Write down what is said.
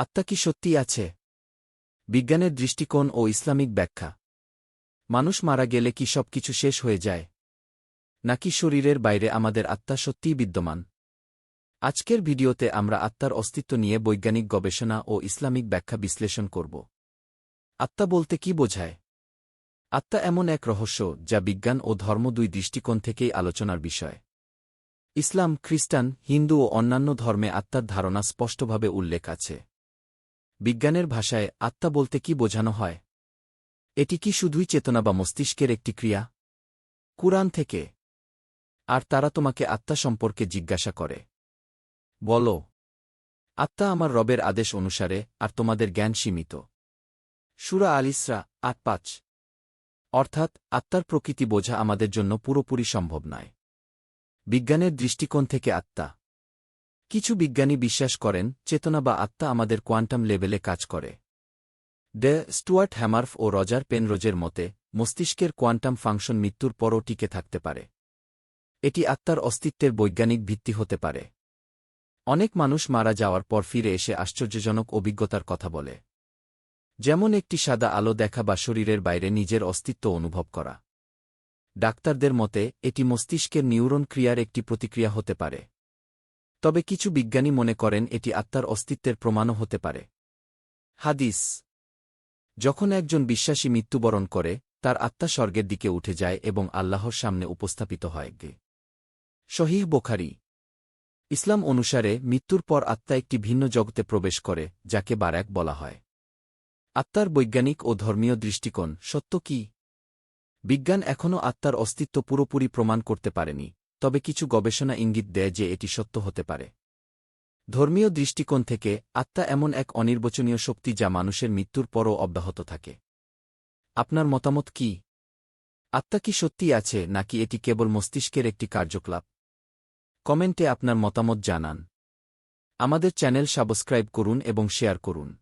আত্মা কি সত্যিই আছে? বিজ্ঞানের দৃষ্টিকোণ ও ইসলামিক ব্যাখ্যা। মানুষ মারা গেলে কি সব কিছু শেষ হয়ে যায়? নাকি শরীরের বাইরে আমাদের আত্মা সত্যিই বিদ্যমান? আজকের ভিডিওতে আমরা আত্মার অস্তিত্ব নিয়ে বৈজ্ঞানিক গবেষণা ও ইসলামিক ব্যাখ্যা বিশ্লেষণ করব। আত্মা বলতে কি বোঝায়? আত্মা এমন এক রহস্য যা বিজ্ঞান ও ধর্ম দুই দৃষ্টিকোণ থেকেই আলোচনার বিষয়। ইসলাম, খ্রিস্টান, হিন্দু ও অন্যান্য ধর্মে আত্মার ধারণা স্পষ্টভাবে উল্লেখ আছে। বিজ্ঞানের ভাষায় আত্মা বলতে কি বোঝানো হয়? এটি কি শুধুই চেতনা বা মস্তিষ্কের একটি ক্রিয়া? কুরআন থেকে। আর তারা তোমাকে আত্মা সম্পর্কে জিজ্ঞাসা করে। বলো, আত্মা আমার রবের আদেশ অনুসারে আর তোমাদের জ্ঞান সীমিত। সুরা আলিসরা আট পাঁচ। অর্থাৎ, আত্মার প্রকৃতি বোঝা আমাদের জন্য পুরোপুরি সম্ভব নয়। বিজ্ঞানের দৃষ্টিকোণ থেকে আত্মা। কিছু বিজ্ঞানী বিশ্বাস করেন, চেতনা বা আত্মা আমাদের কোয়ান্টাম লেভেলে কাজ করে। ডে স্টুয়ার্ট হ্যামার্ফ ও রজার পেনরোজের মতে, মস্তিষ্কের কোয়ান্টাম ফাংশন মৃত্যুর পরও টিকে থাকতে পারে। এটি আত্মার অস্তিত্বের বৈজ্ঞানিক ভিত্তি হতে পারে। অনেক মানুষ মারা যাওয়ার পর ফিরে এসে আশ্চর্যজনক অভিজ্ঞতার কথা বলে। যেমন একটি সাদা আলো দেখা বা শরীরের বাইরে নিজের অস্তিত্ব অনুভব করা। ডাক্তারদের মতে, এটি মস্তিষ্কের নিউরন ক্রিয়ার একটি প্রতিক্রিয়া হতে পারে। তবে কিছু বিজ্ঞানী মনে করেন এটি আত্মার অস্তিত্বের প্রমাণও হতে পারে। হাদিস। যখন একজন বিশ্বাসী মৃত্যুবরণ করে, তার আত্মা স্বর্গের দিকে উঠে যায় এবং আল্লাহর সামনে উপস্থাপিত হয়। গে শহীহ বোখারি। ইসলাম অনুসারে মৃত্যুর পর আত্মা একটি ভিন্ন জগতে প্রবেশ করে, যাকে বারাক বলা হয়। আত্মার বৈজ্ঞানিক ও ধর্মীয় দৃষ্টিকোণ সত্য কি? বিজ্ঞান এখনও আত্মার অস্তিত্ব পুরোপুরি প্রমাণ করতে পারেনি। তবে কিছু গবেষণা ইঙ্গিত দেয় যে এটি সত্য হতে পারে। ধর্মীয় দৃষ্টিকোণ থেকে আত্মা এমন এক অনির্বচনীয় শক্তি যা মানুষের মৃত্যুর পরও অব্যাহত থাকে। আপনার মতামত কি? আত্মা কি সত্যি আছে নাকি এটি কেবল মস্তিষ্কের একটি কার্যকলাপ? কমেন্টে আপনার মতামত জানান। আমাদের চ্যানেল সাবস্ক্রাইব করুন এবং শেয়ার করুন।